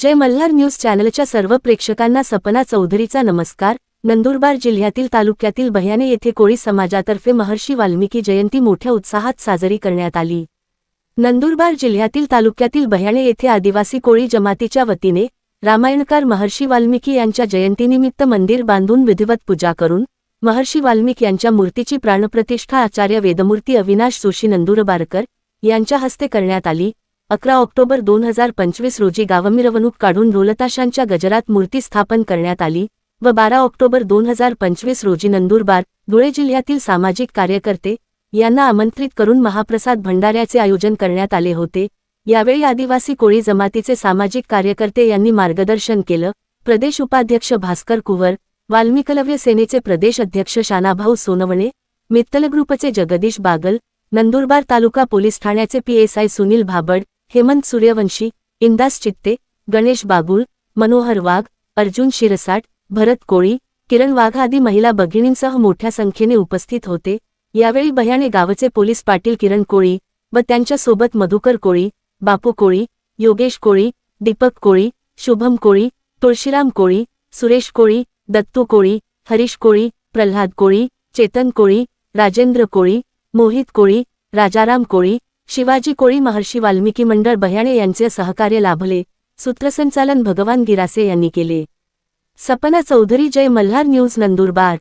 जय Malhar news चॅनलच्या सर्व प्रेक्षकांना सपना चौधरीचा नमस्कार. नंदुरबार जिल्ह्यातील तालुक्यातील बह्याने येथे कोळी समाजातर्फे महर्षी वाल्मिकी जयंती मोठ्या उत्साहात साजरी करण्यात आली. नंदुरबार जिल्ह्यातील तालुक्यातील बह्याने येथे आदिवासी कोळी जमातीच्या वतीने रामायणकार महर्षी वाल्मिकी यांच्या जयंतीनिमित्त मंदिर बांधून विधिवत पूजा करून महर्षी वाल्मिक यांच्या मूर्तीची प्राणप्रतिष्ठा आचार्य वेदमूर्ती अविनाश जोशी नंदुरबारकर यांच्या हस्ते करण्यात आली. अकरा ऑक्टोबर दोन हजार पंचवीस रोजी गावमिरवणूक काढून ढोलताशांच्या गजरात मूर्ती स्थापन करण्यात आली व बारा ऑक्टोबर दोन हजार पंचवीस रोजी नंदुरबार धुळे जिल्ह्यातील सामाजिक कार्यकर्ते यांना आमंत्रित करून महाप्रसाद भंडाऱ्याचे आयोजन करण्यात आले होते. यावेळी आदिवासी कोळी जमातीचे सामाजिक कार्यकर्ते यांनी मार्गदर्शन केलं. प्रदेश उपाध्यक्ष भास्कर कुवर वाल्मिकलव्य सेनेचे प्रदेश अध्यक्ष शानाभाऊ सोनवणे मित्तल ग्रुपचे जगदीश बागल नंदुरबार तालुका पोलीस ठाण्याचे पीएसआय सुनील भाबड हेमंत सूर्यवंशी इंदास चित्ते गणेश बागुल मनोहर वाघ अर्जुन शिरसाट भरत कोळी किरण वाघ आदी महिला भगिनींसह मोठ्या संख्येने उपस्थित होते. यावेळी भयाने गावचे पोलीस पाटील किरण कोळी व त्यांच्यासोबत मधुकर कोळी बापू कोळी योगेश कोळी दीपक कोळी शुभम कोळी तुळशीराम कोळी सुरेश कोळी दत्तू कोळी हरीश कोळी प्रल्हाद कोळी चेतन कोळी राजेंद्र कोळी मोहित कोळी राजाराम कोळी शिवाजी कोळी महर्षी वाल्मिकी मंडळ बह्याणे यांचे सहकार्य लाभले सूत्रसंचालन भगवान गिरासे यांनी केले. सपना चौधरी जय मल्हार न्यूज नंदुरबार.